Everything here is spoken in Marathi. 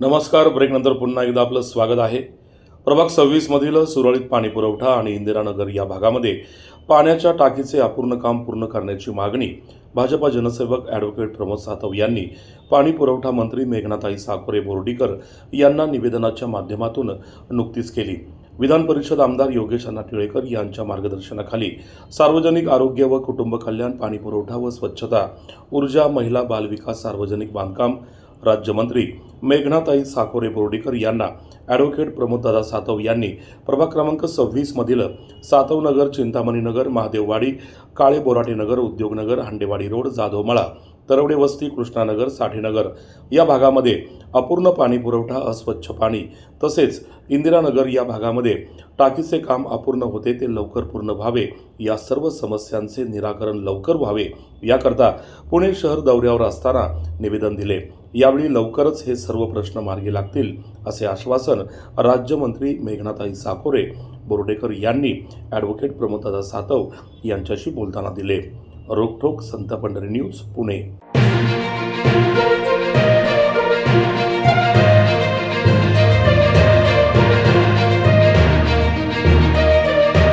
नमस्कार. ब्रेकनंतर पुन्हा एकदा आपलं स्वागत आहे. प्रभाग सव्वीसमधील सुरळीत पाणी पुरवठा आणि इंदिरानगर या भागामध्ये पाण्याच्या टाकीचे अपूर्ण काम पूर्ण करण्याची मागणी भाजपा जनसेवक ॲडव्होकेट प्रमोद सातव यांनी पाणी पुरवठा मंत्री मेघनाताई साखरे बोर्डीकर यांना निवेदनाच्या माध्यमातून नुकतीच केली. विधान परिषद आमदार योगेश अण्णा टिळेकर यांच्या मार्गदर्शनाखाली सार्वजनिक आरोग्य व कुटुंब कल्याण पाणीपुरवठा व स्वच्छता ऊर्जा महिला बालविकास सार्वजनिक बांधकाम राज्यमंत्री मेघनाताई साकोरे बोर्डीकर यांना ॲडव्होकेट प्रमोददादा सातव यांनी प्रभाग क्रमांक सव्वीसमधील सातवनगर चिंतामणीनगर महादेववाडी काळे बोराटेनगर उद्योगनगर हांडेवाडी रोड जाधवमळा तरवडे वस्ती कृष्णानगर साठेनगर या भागामध्ये अपूर्ण पाणी पुरवठा अस्वच्छ पाणी तसेच इंदिरानगर या भागामध्ये टाकीचे काम अपूर्ण होते ते लवकर पूर्ण व्हावे या सर्व समस्यांचे निराकरण लवकर व्हावे याकरता पुणे शहर दौऱ्यावर असताना निवेदन दिले. यावेळी लवकरच हे सर्व प्रश्न मार्गी लागतील असे आश्वासन राज्यमंत्री मेघनाताई साकोरे बोर्डेकर यांनी ॲडव्होकेट प्रमोददादा सातव यांच्याशी बोलताना दिले. रोखोक संत पंढरी न्यूज पुणे.